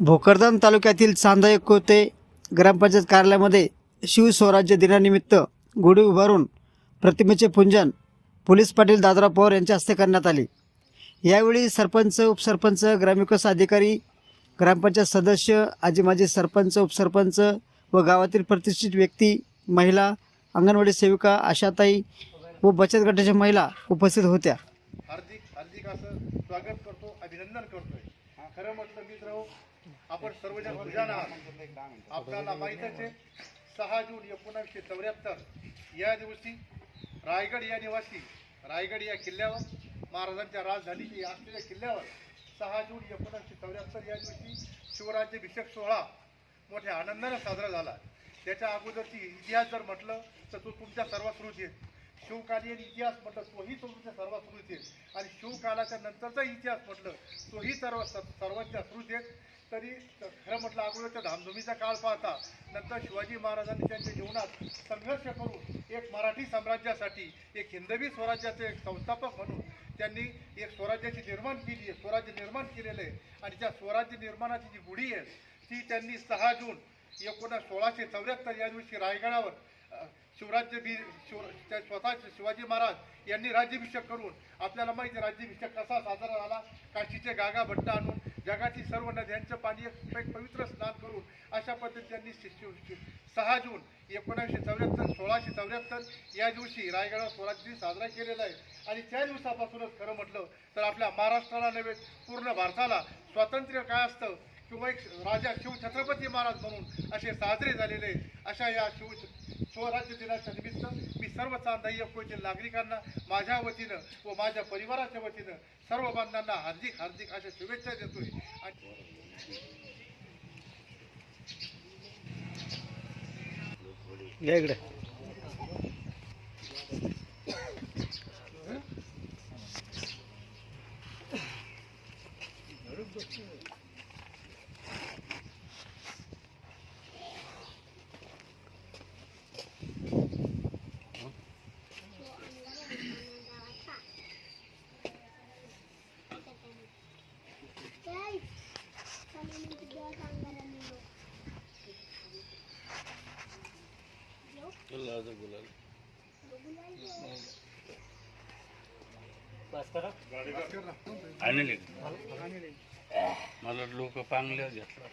भोकरदन तालुक्यातील चांदा कोते ग्रामपंचायत कार्यालयामध्ये शिवस्वराज्य दिनानिमित्त गुढी उभारून प्रतिमेचे पूजन पोलीस पाटील दादरा पवार यांच्या हस्ते करण्यात आले. यावेळी सरपंच उपसरपंच ग्रामविकास अधिकारी ग्रामपंचायत सदस्य आजी माजी सरपंच उपसरपंच व गावातील प्रतिष्ठित व्यक्ती महिला अंगणवाडी सेविका आशाताई व बचत गटाच्या महिला उपस्थित होत्या. हार्दिक हार्दिक असं स्वागत करतो अभिनंदन करतोय. खरं म्हटलं मित्र हो, आपण सर्वजण सुजाण आहात. आपल्याला माहीतच आहे सहा जून एकोणावीसशे चौऱ्याहत्तर या दिवशी रायगड या निवासी रायगड या किल्ल्यावर महाराजांच्या राजधानीची असलेल्या किल्ल्यावर सहा जून एकोणीसशे चौऱ्याहत्तर या दिवशी शिवराज्याभिषेक सोहळा मोठ्या आनंदाने साजरा झाला. त्याच्या अगोदरची इतिहास जर म्हटलं तर तो तुमच्या सर्वश्रुत आहे. शिवकालीन इतिहास म्हटलं तोही तुमच्या सर्वश्रुत आहे. आणि शिवकालाच्या नंतरचा इतिहास म्हटलं तोही सर्व सर्वांच्या श्रुत आहे तरी खरं म्हटलं अगोदरच्या धामधुमीचा काळ पाहता नंतर शिवाजी महाराजांनी त्यांच्या जीवनात संघर्ष करून एक मराठी साम्राज्यासाठी एक हिंदवी स्वराज्याचे एक संस्थापक म्हणून त्यांनी एक स्वराज्याची निर्माण केली आहे स्वराज्य निर्माण केलेलं आहे. आणि त्या स्वराज्य निर्माणाची जी गुढी आहे ती त्यांनी सहा जून एकोणा सोळाशे चौऱ्याहत्तर या दिवशी रायगडावर शिवराज्य बी शिव स्वतः शिवाजी महाराज यांनी राज्याभिषेक करून आपल्याला माहिती आहे राज्याभिषेक कसा साजरा झाला. काशीचे गागा भट्ट आणून जगातील सर्व नद्यांचं पाणी एक पवित्र स्नान करून अशा पद्धतीने त्यांनी सहा जून एकोणीसशे चौऱ्याहत्तर सोळाशे चौऱ्याहत्तर या दिवशी रायगडावर स्वराज्य दिन साजरा केलेला आहे. आणि त्या दिवसापासूनच खरं म्हटलं तर आपल्या महाराष्ट्राला नव्हे पूर्ण भारताला स्वातंत्र्य काय असतं? किंवा एक राजा शिव छत्रपती महाराज म्हणून असे साजरे झालेले अशा या शिव स्वराज्य दिनाच्या निमित्त मी सर्व चांदाई अकोळीतील नागरिकांना माझ्या वतीनं व माझ्या परिवाराच्या वतीनं सर्व बांधवांना हार्दिक हार्दिक अशा शुभेच्छा देतोय. आणि इकडे. आणले. मला लोक पांगल्या घेतला.